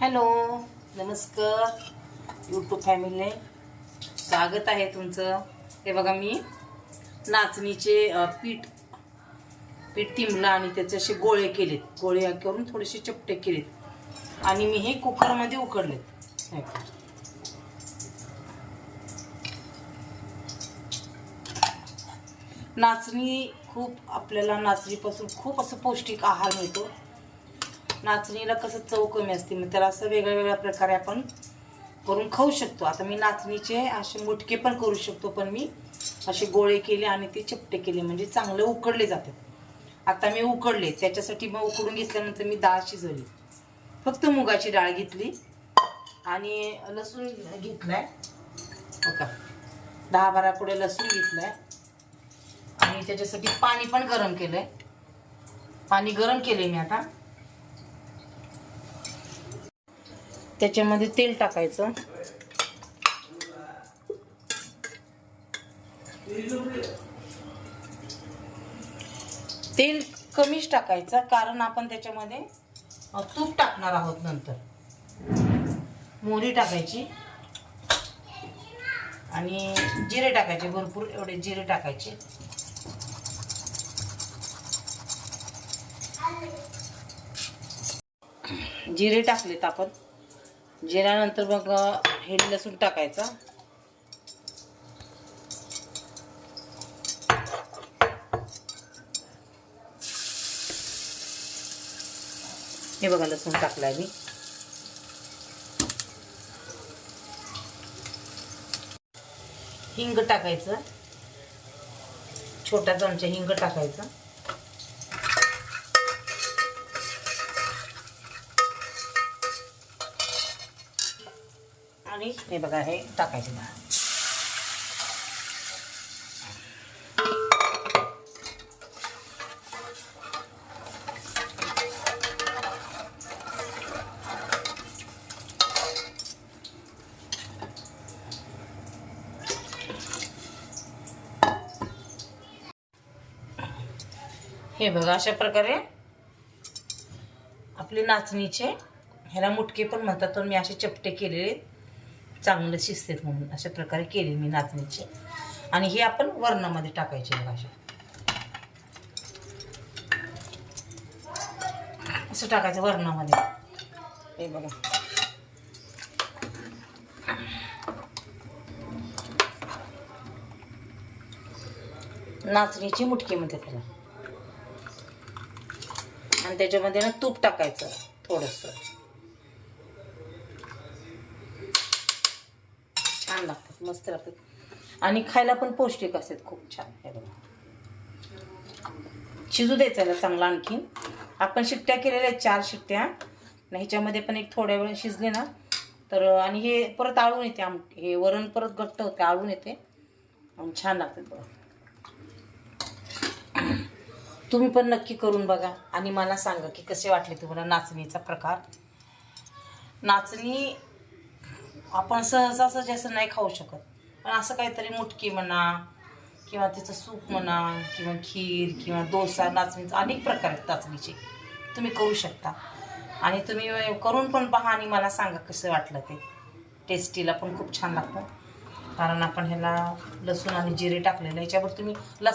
Hello नमस्कार YouTube family स्वागत आहे तुमचं. हे बघा मी नाचणीचे पीठ पीठ तिंबलं आणि त्याचे असे गोळे केलेत. गोळे करून थोडेसे चपटे केलेत. आणि मी हे कुकरमध्ये उकडलेत. नाचणी खूप आपल्याला नाचणीपासून खूप असं पौष्टिक आहार मिळतो. नाचणीला कसं चव कमी असते मग त्याला असं वेगळ्या वेगळ्या प्रकारे आपण करून खाऊ शकतो. आता मी नाचणीचे असे मुटके पण करू शकतो पण मी असे गोळे केले आणि ते चपटे केले म्हणजे चांगले उकडले जातात. आता मी उकडले त्याच्यासाठी मग उकडून घेतल्यानंतर मी डाळ शिजवली. फक्त मुगाची डाळ घेतली आणि लसूण घेतलाय. हो का दहा बारा पुढे लसूण घेतलाय. आणि त्याच्यासाठी पाणी पण गरम केलंय. पाणी गरम केले मी आता. त्याच्यामध्ये तेल टाकायचं. तेल कमीच टाकायचं कारण आपण त्याच्यामध्ये तूप टाकणार आहोत नंतर. मोहरी टाकायची. आणि जिरे टाकायचे भरपूर एवढे जिरे टाकायचे. जिरे टाकलेत आपण. जिऱ्यानंतर मग हे लसूण टाकायचा. हे बघा लसूण टाकलाय मी. हिंग टाकायचं. छोटा चमचा हिंग टाकायचा. आणि हे बघा हे टाकायचे डाळ हे बघा अशा प्रकारे आपले नाचणीचे ह्याला मुटके पण म्हणतात पण मी असे चपटे केलेले. चांगलं शिजतात म्हणून अशा प्रकारे केली मी नाचणीची. आणि हे आपण वरणामध्ये टाकायचे बघा असं टाकायचं वरणामध्ये. हे बघा. नाचणीची मुटकी म्हणते त्याला. आणि त्याच्यामध्ये ना तूप टाकायचं थोडंसं. छान लागतात मस्त लागतात. आणि खायला पण पौष्टिक असतात खूप छान. हे बघा. शिजू द्यायचं याला चांगला आणखीन. आपण शिट्ट्या केलेल्या आहेत चार शिट्ट्या. ह्याच्यामध्ये पण एक थोड्या वेळ शिजले ना तर आणि हे परत आळून येते आम हे वरण परत घट्ट होते आळून येते. आणि छान लागतात बघा. तुम्ही पण नक्की करून बघा आणि मला सांगा की कसे वाटले तुम्हाला नाचणीचा प्रकार? नाचणी आपण सहजासहजी असं नाही खाऊ शकत. पण असं काहीतरी मुटकी म्हणा किंवा तिचं सूप म्हणा किंवा खीर किंवा डोसा नाचणीचा अनेक प्रकार आहेत नाचणीचे. तुम्ही करू शकता. आणि तुम्ही करून पण पहा आणि मला सांगा कसं वाटलं ते. टेस्टीला पण खूप छान लागतं. कारण आपण ह्याला लसूण आणि जिरे टाकलेलं ह्याच्यावर तुम्ही लस